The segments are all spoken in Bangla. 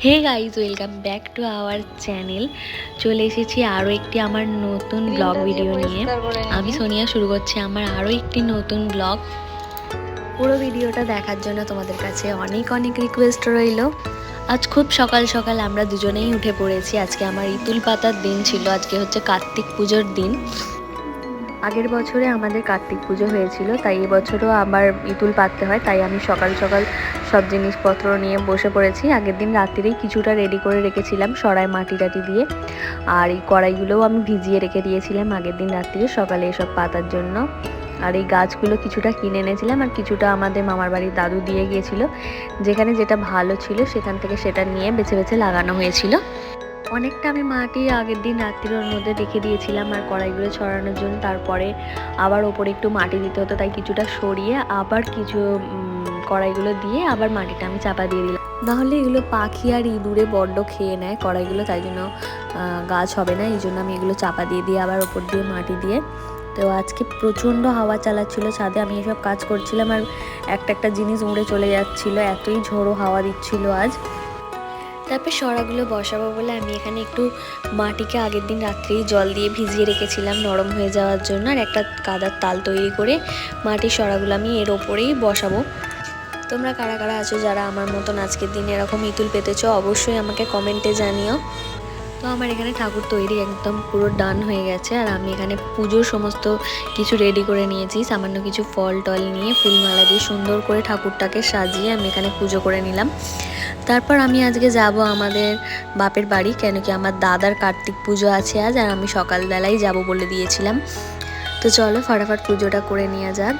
Hey guys welcome back to our channel চলে এসেছি আরও একটি আমার নতুন ব্লগ ভিডিও নিয়ে। আমি সোনিয়া শুরু করছি আমার আরও একটি নতুন ব্লগ পুরো ভিডিওটা দেখার জন্য তোমাদের কাছে অনেক অনেক রিকোয়েস্ট রইল। আজ খুব সকাল সকাল আমরা দুজনেই উঠে পড়েছি। আজকে আমার ইতুল পাতার দিন ছিল। আজকে হচ্ছে কার্তিক পুজোর দিন। আগের বছরে আমাদের কার্তিক পুজো হয়েছিল, তাই এবছরও আবার ইতুল পাততে হয়, তাই আমি সকাল সকাল সব জিনিসপত্র নিয়ে বসে পড়েছি। আগের দিন রাত্রিরেই কিছুটা রেডি করে রেখেছিলাম সরাই মাটি টাটি দিয়ে, আর এই কড়াইগুলোও আমি ভিজিয়ে রেখে দিয়েছিলাম আগের দিন রাত্রিরে সকালে এসব পাতার জন্য। আর এই গাছগুলো কিছুটা কিনে এনেছিলাম, আর কিছুটা আমাদের মামার বাড়ির দাদু দিয়ে গিয়েছিল, যেখানে যেটা ভালো ছিল সেখান থেকে সেটা নিয়ে বেছে বেছে লাগানো হয়েছিল। অনেকটা আমি মাটি আগের দিন রাত্রির মধ্যে রেখে দিয়েছিলাম আর কড়াইগুলো ছড়ানোর জন্য। তারপরে আবার ওপরে একটু মাটি দিতে হতো, তাই কিছুটা সরিয়ে আবার কিছু কড়াইগুলো দিয়ে আবার মাটিটা আমি চাপা দিয়ে দিলাম। নাহলে এগুলো পাখি আর ইঁদুরে বড্ড খেয়ে নেয় কড়াইগুলো, তাই জন্য গাছ হবে না এই জন্য আমি এগুলো চাপা দিয়ে দিয়ে আবার ওপর দিয়ে মাটি দিয়ে। তো আজকে প্রচণ্ড হাওয়া চালাচ্ছিল ছাদে, আমি এসব কাজ করছিলাম আর একটা একটা জিনিস উড়ে চলে যাচ্ছিল, এতই ঝোড়ো হাওয়া দিচ্ছিল আজ। তারপর সরাগুলো বসাবো বলে আমি এখানে একটু মাটিকে আগের দিন রাত্রেই জল দিয়ে ভিজিয়ে রেখেছিলাম নরম হয়ে যাওয়ার জন্য আর একটা কাদার তাল তৈরি করে মাটির সরাগুলো আমি এর ওপরেই বসাবো। তোমরা কারা কারা আছো যারা আমার মতন আজকের দিন এরকম ইতুল পেতেছো, অবশ্যই আমাকে কমেন্টে জানিও। তো আমার এখানে ঠাকুর তৈরি একদম পুরো ডান হয়ে গেছে আর আমি এখানে পুজোর সমস্ত কিছু রেডি করে নিয়েছি, সামান্য কিছু ফল টল নিয়ে ফুলমালা দিয়ে সুন্দর করে ঠাকুরটাকে সাজিয়ে আমি এখানে পুজো করে নিলাম। তারপর আমি আজকে যাব আমাদের বাপের বাড়ি, কেন কি আমার দাদার কার্তিক পুজো আছে আজ, আর আমি সকালবেলাই যাব বলে দিয়েছিলাম। তো চলো, ফটাফট পুজোটা করে নেওয়া যাক।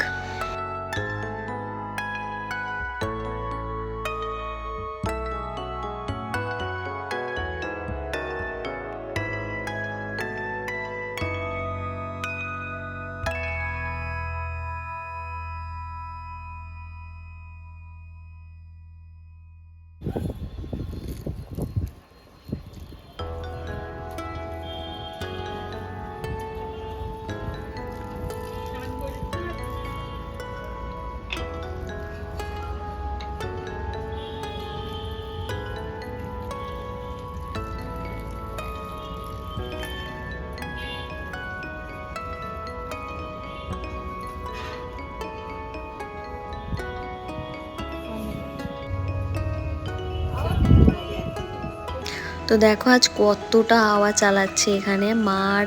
তো দেখো আজ কতটা হাওয়া চালাচ্ছে এখানে। মার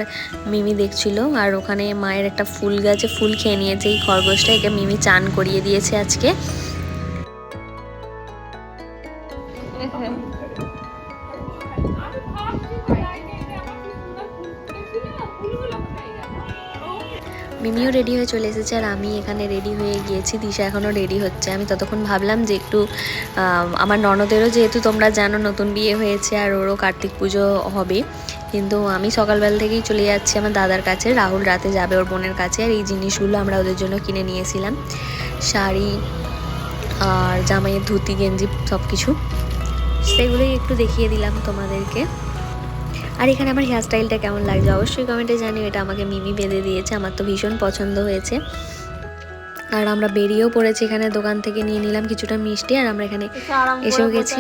মিমি দেখছিল আর ওখানে মায়ের একটা ফুল গাছে ফুল খেয়ে নিয়েছে, এই খরগোশটা একে মিমি চান করিয়ে দিয়েছে আজকে। মিমিও রেডি হয়ে চলে এসেছে আর আমি এখানে রেডি হয়ে গিয়েছি। দিশা এখনও রেডি হচ্ছে। আমি ততক্ষণ ভাবলাম যে একটু আমার ননদেরও যেহেতু তোমরা জানো নতুন বিয়ে হয়েছে আর ওরও কার্তিক পুজো হবে, কিন্তু আমি সকালবেলা থেকেই চলে যাচ্ছি আমার দাদার কাছে। রাহুল রাতে যাবে ওর বোনের কাছে আর এই জিনিসগুলো আমরা ওদের জন্য কিনে নিয়েছিলাম। শাড়ি আর জামাইয়ের ধুতি, গেঞ্জি সব কিছু সেগুলোই একটু দেখিয়ে দিলাম তোমাদেরকে। আর এখানে আমার হেয়ারস্টাইলটা কেমন লাগছে? অবশ্যই কমেন্টে জানিও এটা আমাকে মিমি বেঁধে দিয়েছে আমার তো ভীষণ পছন্দ হয়েছে। আর আমরা বেরিয়েও পড়েছি এখানে দোকান থেকে নিয়ে নিলাম কিছুটা মিষ্টি আর আমরা এখানে এসেও গেছি।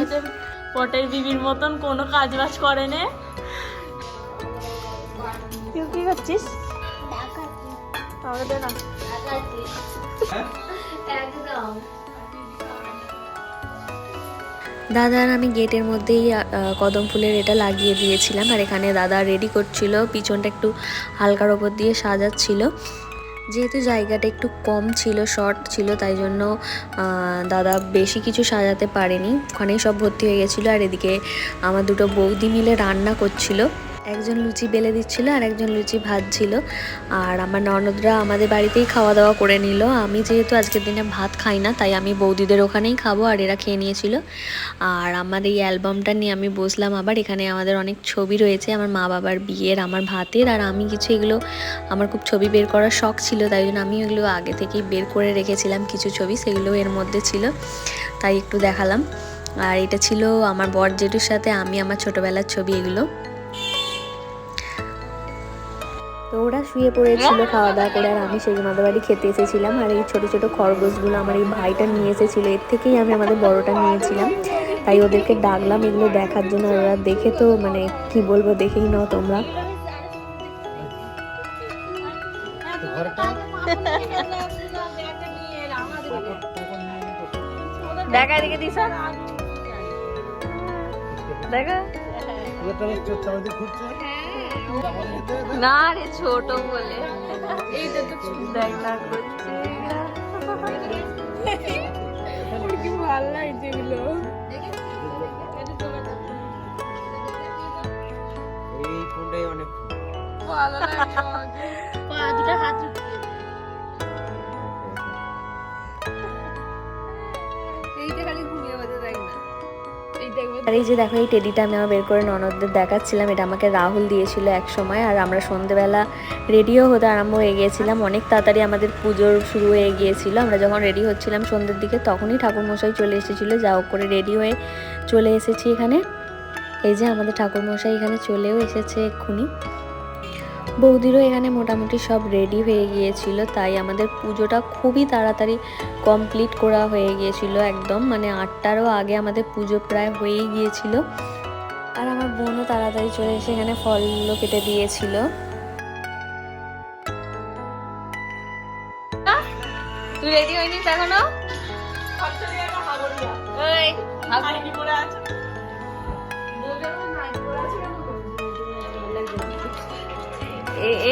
পটের বিবির মতন কোনো কাজ বাজ করে নে তুই কি করছিস? আমাকে দে না। দাদা আর আমি গেটের মধ্যেই কদম ফুলের এটা লাগিয়ে দিয়েছিলাম আর এখানে দাদা রেডি করছিল। পিছনটা একটু হালকার ওপর দিয়ে সাজাচ্ছিল। যেহেতু জায়গাটা একটু কম ছিল শর্ট ছিল, তাই জন্য দাদা বেশি কিছু সাজাতে পারেনি। ওখানেই সব ভর্তি হয়ে গেছিল আর এদিকে আমার দুটো বৌদি মিলে রান্না করছিল। একজন লুচি বেলে দিচ্ছিল আর একজন লুচি ভাজছিল আর আমার ননদরা আমাদের বাড়িতেই খাওয়া দাওয়া করে নিল। আমি যেহেতু আজকের দিনে ভাত খাই না, তাই আমি বৌদিদের ওখানেই খাব আর এরা খেয়ে নিয়েছিল। আর আমার এই অ্যালবামটা নিয়ে আমি বসলাম আবার, এখানে আমাদের অনেক ছবি রয়েছে, আমার মা বাবার বিয়ের, আমার ভাতের, আর আমি কিছু এগুলো, আমার খুব ছবি বের করার শখ ছিল, তাই জন্য আমি এগুলো আগে থেকেই বের করে রেখেছিলাম, কিছু ছবি, সেগুলো এর মধ্যে ছিল, তাই একটু দেখালাম। আর এটা ছিল আমার বর জেঠুর সাথে, আমি আমার ছোটোবেলার ছবি এগুলো। তো ওরা শুয়ে পড়েছিল খাওয়া দাওয়া করে আর আমি সেই আমাদের বাড়ি খেতে এসেছিলাম। আর এই ছোট ছোট খরগোশগুলো আমার এই ভাইটা নিয়ে এসেছিল। এর থেকেই আমি আমাদের বড়টা নিয়েছিলাম। তাই ওদেরকে ডাকলাম এগুলো দেখার জন্য আর ওরা দেখে তো মানে কি বলব দেখেই নাও তোমরা। দেখা এদিকে দিস দেখা। না রে ছোট বলে। দেখ লাগছে করছে এই ফোনটাই অনেক। আর এই যে দেখো, এই টেডিটা আমি আমার বের করে ননদদের দেখাচ্ছিলাম। এটা আমাকে রাহুল দিয়েছিল এক সময়, আর আমরা সন্ধেবেলা রেডিও হতে আরম্ভ হয়ে গিয়েছিলাম। অনেক তাড়াতাড়ি আমাদের পুজোর শুরু হয়ে গিয়েছিল। আমরা যখন রেডি হচ্ছিলাম সন্ধ্যের দিকে, তখনই ঠাকুরমশাই চলে এসেছিল। যা করে রেডি হয়ে চলে এসেছি এখানে। এই যে আমাদের ঠাকুরমশাই এখানে চলেও এসেছে এক্ষুনি। বৌদিরও এখানে মোটামুটি সব রেডি হয়ে গিয়েছিল তাই আমাদের পুজোটা খুবই তাড়াতাড়ি কমপ্লিট করা হয়ে গিয়েছিল একদম মানে আটটারও আগে আমাদের পুজো প্রায় হয়েই গিয়েছিল। আর আমার বোনও তাড়াতাড়ি চলে এসে এখানে ফলগুলো কেটে দিয়েছিল। তুই রেডি হয়নি এখনও?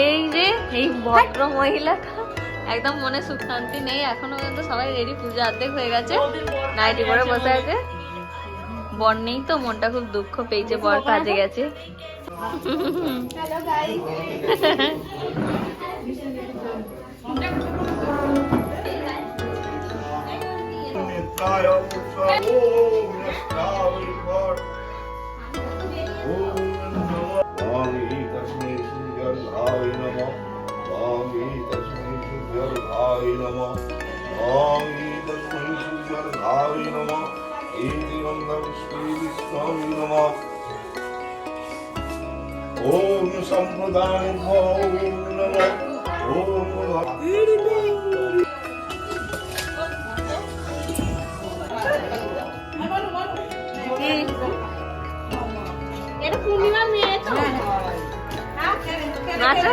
এই যে এই ভদ্র মহিলাটা। একদম মনে সুখ শান্তি নেই এখনও পর্যন্ত সবাই রেডি পূজা অর্ধেক হয়ে গেছে। নাইটি পরে বসে আছে। বর নেই তো মনটা খুব দুঃখ পেয়েছে বর কাজে গেছে। Oh, तस्मै सूर्यर्धाय नमः स्वामी तस्मै सूर्यर्धाय नमः इति गन्धपुष्पे विष्णाय नमः ओम सम्प्रदाय ओम नमः ओम এটা পূর্ণিমার মেয়ে তো নাচো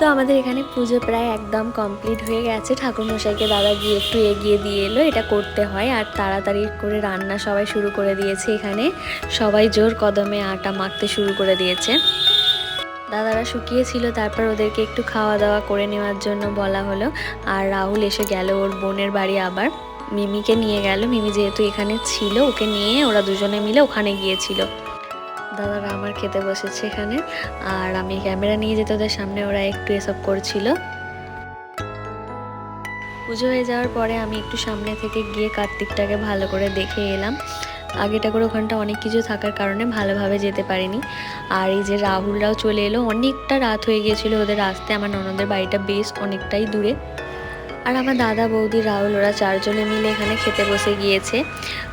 তো আমাদের এখানে পুজো প্রায় একদম কমপ্লিট হয়ে গেছে। ঠাকুরমশাইকে দাদা গিয়ে একটু এগিয়ে দিয়ে এলো, এটা করতে হয়। আর তাড়াতাড়ি করে রান্না সবাই শুরু করে দিয়েছে এখানে। সবাই জোর কদমে আটা মাখতে শুরু করে দিয়েছে। দাদারা শুকিয়েছিল, তারপর ওদেরকে একটু খাওয়া দাওয়া করে নেওয়ার জন্য বলা হলো। আর রাহুল এসে গেল, ওর বোনের বাড়ি আবার। মিমিকে নিয়ে গেল। মিমি যেহেতু এখানে ছিল, ওকে নিয়ে ওরা দুজনে মিলে ওখানে গিয়েছিল। দাদারা আমার খেতে বসেছে এখানে। আর আমি ক্যামেরা নিয়ে যেতে ওদের সামনে ওরা একটু এসব করছিল। পুজো হয়ে যাওয়ার পরে আমি একটু সামনে থেকে গিয়ে কার্তিকটাকে ভালো করে দেখে এলাম। আগেটা করে ওখানটা অনেক কিছু থাকার কারণে ভালোভাবে যেতে পারিনি। আর এই যে রাহুলরাও চলে এলো, অনেকটা রাত হয়ে গিয়েছিল ওদের আসতে। আমার ননদের বাড়িটা বেশ অনেকটাই দূরে। আর আমার দাদা, বৌদি, রাহুল, ওরা চারজনে মিলে এখানে খেতে বসে গিয়েছে।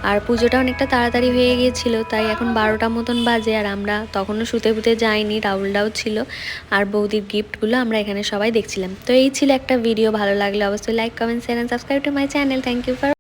আর পুজোটা অনেকটা তাড়াতাড়ি হয়ে গিয়েছিল, তাই এখন বারোটা মতন বাজে আর আমরা তখনও শুতে ফুতে যাইনি, রাহুলরাও ছিল। আর বৌদির গিফটগুলো আমরা এখানে সবাই দেখছিলাম। তো এই ছিল একটা ভিডিও, ভালো লাগলে অবশ্যই like comment share and subscribe to my channel thank you for